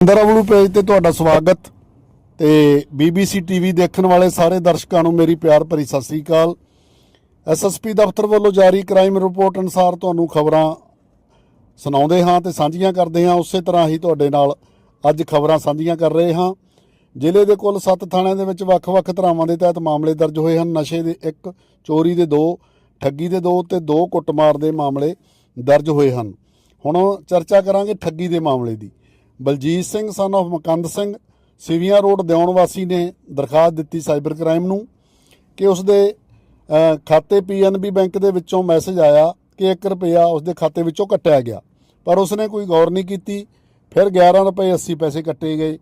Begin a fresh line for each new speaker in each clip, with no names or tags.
ਇੰਦਰਾਵਲੂ page ਤੇ ਤੁਹਾਡਾ ਸਵਾਗਤ ਤੇ BBC ਟੀਵੀ ਦੇਖਣ ਵਾਲੇ ਸਾਰੇ ਦਰਸ਼ਕਾਂ ਨੂੰ ਮੇਰੀ ਪਿਆਰ ਭਰੀ ਸਤਿ ਸ੍ਰੀ ਅਕਾਲ। ਐਸਐਸਪੀ ਦਫ਼ਤਰ ਵੱਲੋਂ ਜਾਰੀ ਕ੍ਰਾਈਮ ਰਿਪੋਰਟ ਅਨੁਸਾਰ ਤੁਹਾਨੂੰ ਖਬਰਾਂ ਸੁਣਾਉਂਦੇ ਹਾਂ ਤੇ ਸਾਂਝੀਆਂ ਕਰਦੇ ਹਾਂ। ਉਸੇ ਤਰ੍ਹਾਂ ਹੀ ਤੁਹਾਡੇ ਨਾਲ ਅੱਜ ਖਬਰਾਂ ਸਾਂਝੀਆਂ ਕਰ ਰਹੇ ਹਾਂ। ਜ਼ਿਲ੍ਹੇ ਦੇ ਕੁੱਲ 7 ਥਾਣਿਆਂ ਦੇ ਵਿੱਚ ਵੱਖ-ਵੱਖ ਧਰਾਵਾਂ ਦੇ ਤਹਿਤ ਮਾਮਲੇ ਦਰਜ ਹੋਏ ਹਨ। ਨਸ਼ੇ ਦੇ 1 ਚੋਰੀ ਦੇ 2 ਠੱਗੀ ਦੇ 2 ਤੇ 2 ਕੁੱਟਮਾਰ ਦੇ ਮਾਮਲੇ ਦਰਜ ਹੋਏ ਹਨ। ਹੁਣ ਚਰਚਾ ਕਰਾਂਗੇ ਠੱਗੀ ਦੇ ਮਾਮਲੇ ਦੀ। Baljit Singh son of Mukand Singh Sivian road ਦਿਉਣ ਵਾਸੀ ਨੇ ਦਰਖਾਸਤ ਦਿੱਤੀ ਸਾਈਬਰ ਕ੍ਰਾਈਮ ਨੂੰ ਕਿ ਉਸ ਦੇ ਅ, ਖਾਤੇ ਪੀਐਨਬੀ ਬੈਂਕ ਦੇ ਵਿੱਚੋਂ ਮੈਸੇਜ ਆਇਆ ਕਿ 1 ਰੁਪਿਆ ਉਸ ਦੇ ਖਾਤੇ ਵਿੱਚੋਂ ਕੱਟਿਆ ਗਿਆ। ਪਰ ਉਸਨੇ ਕੋਈ ਗੌਰ ਨਹੀਂ ਕੀਤੀ। ਫਿਰ 11 ਰੁਪਏ 80 ਪੈਸੇ ਕੱਟੇ ਗਏ।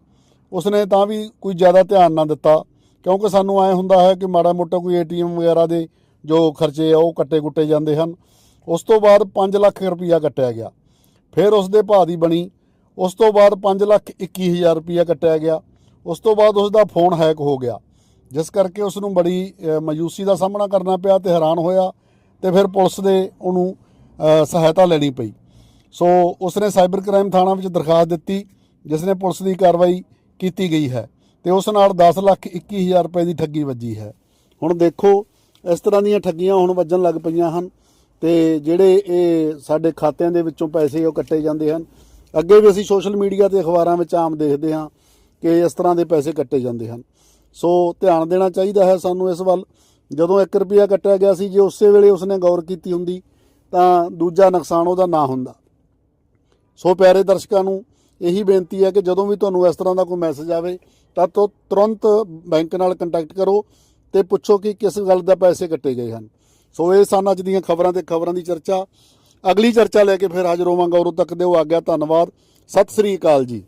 ਉਸਨੇ ਤਾਂ ਵੀ ਕੋਈ ਜ਼ਿਆਦਾ ਧਿਆਨ ਨਾ ਦਿੱਤਾ ਕਿਉਂਕਿ ਸਾਨੂੰ ਐ ਹੁੰਦਾ ਹੈ ਕਿ ਮਾੜਾ ਮੋਟਾ ਕੋਈ ਏਟੀਐਮ ਵਗੈਰਾ ਦੇ ਜੋ ਖਰਚੇ ਆ ਉਹ ਕੱਟੇ ਕੁੱਟੇ ਜਾਂਦੇ ਹਨ। ਉਸ ਤੋਂ ਬਾਅਦ 5 ਲੱਖ ਰੁਪਈਆ ਕੱਟਿਆ ਗਿਆ। ਫਿਰ ਉਸ ਦੇ ਭਾਅ ਦੀ ਬਣੀ ਉਸ ਤੋਂ ਬਾਅਦ 5 ਲੱਖ 21 ਹਜ਼ਾਰ ਰੁਪਈਆ ਕੱਟਿਆ ਗਿਆ। ਉਸ ਤੋਂ ਬਾਅਦ ਉਸ ਦਾ ਫੋਨ ਹੈਕ ਹੋ ਗਿਆ। ਜਿਸ ਕਰਕੇ ਉਸ ਨੂੰ ਬੜੀ ਮਾਯੂਸੀ ਦਾ ਸਾਹਮਣਾ ਕਰਨਾ ਪਿਆ ਤੇ ਹੈਰਾਨ ਹੋਇਆ ਤੇ ਫਿਰ ਪੁਲਿਸ ਦੇ ਉਹਨੂੰ ਸਹਾਇਤਾ ਲੈਣੀ ਪਈ। ਸੋ ਉਸਨੇ ਸਾਈਬਰ ਕ੍ਰਾਈਮ ਥਾਣਾ ਵਿੱਚ ਦਰਖਾਸਤ ਦਿੱਤੀ, ਜਿਸ ਨੇ ਪੁਲਿਸ ਦੀ ਕਾਰਵਾਈ ਕੀਤੀ ਗਈ ਹੈ ਤੇ ਉਸ ਨਾਲ 10 ਲੱਖ 21 ਹਜ਼ਾਰ ਰੁਪਏ ਦੀ ਠੱਗੀ ਵੱਜੀ ਹੈ। ਹੁਣ ਦੇਖੋ, ਇਸ ਤਰ੍ਹਾਂ ਦੀਆਂ ਠੱਗੀਆਂ ਹੁਣ ਵੱਜਣ ਲੱਗ ਪਈਆਂ ਹਨ ਤੇ ਜਿਹੜੇ ਇਹ ਸਾਡੇ ਖਾਤਿਆਂ ਦੇ ਵਿੱਚੋਂ ਪੈਸੇ ਉਹ ਕੱਟੇ ਜਾਂਦੇ ਹਨ। ਅੱਗੇ ਵੀ ਅਸੀਂ ਸੋਸ਼ਲ ਮੀਡੀਆ ਤੇ ਅਖਬਾਰਾਂ ਵਿੱਚ ਆਮ ਦੇਖਦੇ ਹਾਂ ਕਿ ਇਸ ਤਰ੍ਹਾਂ ਦੇ ਪੈਸੇ ਕੱਟੇ ਜਾਂਦੇ ਹਨ। ਸੋ ਧਿਆਨ ਦੇਣਾ ਚਾਹੀਦਾ ਹੈ ਸਾਨੂੰ ਇਸ ਵੱਲ। ਜਦੋਂ 1 ਰੁਪਿਆ ਕੱਟਿਆ ਗਿਆ ਸੀ, ਜੇ ਉਸੇ ਵੇਲੇ ਉਸਨੇ ਗੌਰ ਕੀਤੀ ਹੁੰਦੀ, ਤਾਂ ਦੂਜਾ ਨੁਕਸਾਨ ਉਹਦਾ ਨਾ ਹੁੰਦਾ। ਸੋ ਪਿਆਰੇ ਦਰਸ਼ਕਾਂ ਨੂੰ ਇਹੀ ਬੇਨਤੀ ਹੈ ਕਿ ਜਦੋਂ ਵੀ ਤੁਹਾਨੂੰ ਇਸ ਤਰ੍ਹਾਂ ਦਾ ਕੋਈ ਮੈਸੇਜ ਆਵੇ, ਤਾਂ ਤੋ, ਤੁਰੰਤ ਬੈਂਕ ਨਾਲ ਕੰਟੈਕਟ ਕਰੋ ਤੇ ਪੁੱਛੋ ਕਿ ਕਿਸ ਗੱਲ ਦਾ ਪੈਸੇ ਕੱਟੇ ਗਏ ਹਨ। ਸੋ ਇਹ ਸਨ ਅੱਜ ਦੀਆਂ ਖਬਰਾਂ ਤੇ ਖਬਰਾਂ ਦੀ ਚਰਚਾ। ਅਗਲੀ ਚਰਚਾ ਲੈ ਕੇ ਫਿਰ ਹਾਜ਼ਰ ਹੋਵਾਂਗਾ। ਉਦੋਂ ਤੱਕ ਦਿਓ ਆਗਿਆ। ਧੰਨਵਾਦ। ਸਤਿ ਸ੍ਰੀ ਅਕਾਲ ਜੀ।